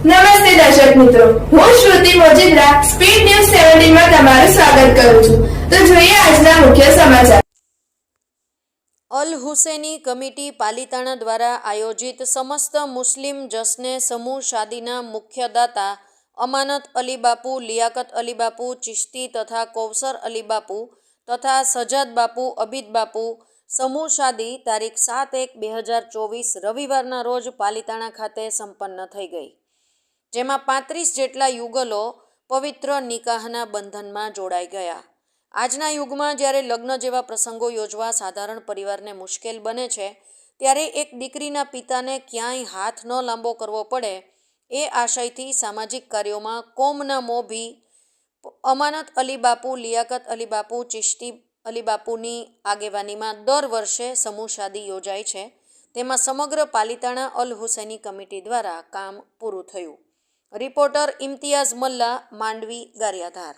નમસ્તે દર્શક મિત્રો. હું શ્રુતિ મોજીદ્રા સ્પીડ ન્યૂઝ સેવન્ટીનમાં તમારું સ્વાગત કરું છું. તો જોઈએ આજના મુખ્ય સમાચાર. અલ હુસેની કમિટી પાલિતાણા દ્વારા આયોજિત સમસ્ત મુસ્લિમ જશ્ને સમૂહ શાદીના મુખ્ય દાતા અમાનત અલીબાપુ લિયાકત અલીબાપુ ચિશ્તી તથા કૌસર અલીબાપુ તથા સજાદ બાપુ અબીદ બાપુ સમૂહ શાદી તારીખ સાત એક બે હજાર ચોવીસ રવિવારના રોજ પાલિતાણા ખાતે સંપન્ન થઈ ગઈ. જેમાં પાંત્રીસ જેટલા યુગલો પવિત્ર નિકાહના બંધનમાં જોડાઈ ગયા. આજના યુગમાં જ્યારે લગ્ન જેવા પ્રસંગો યોજવા સાધારણ પરિવારને મુશ્કેલ બને છે, ત્યારે એક દીકરીના પિતાને ક્યાંય હાથ ન લાંબો કરવો પડે એ આશયથી સામાજિક કાર્યોમાં કોમના મોભી અમાનત અલી બાપુ, લિયાકત અલી બાપુ, ચિશ્તી અલી બાપુની આગેવાનીમાં દર વર્ષે સમૂહ શાદી યોજાય છે. તેમાં સમગ્ર પાલિતાણા અલ હુસૈની કમિટી દ્વારા કામ પૂરું થયું. રિપોર્ટર ઇમ્તિયાઝ મલ્લા માંડવી ગારિયાધાર.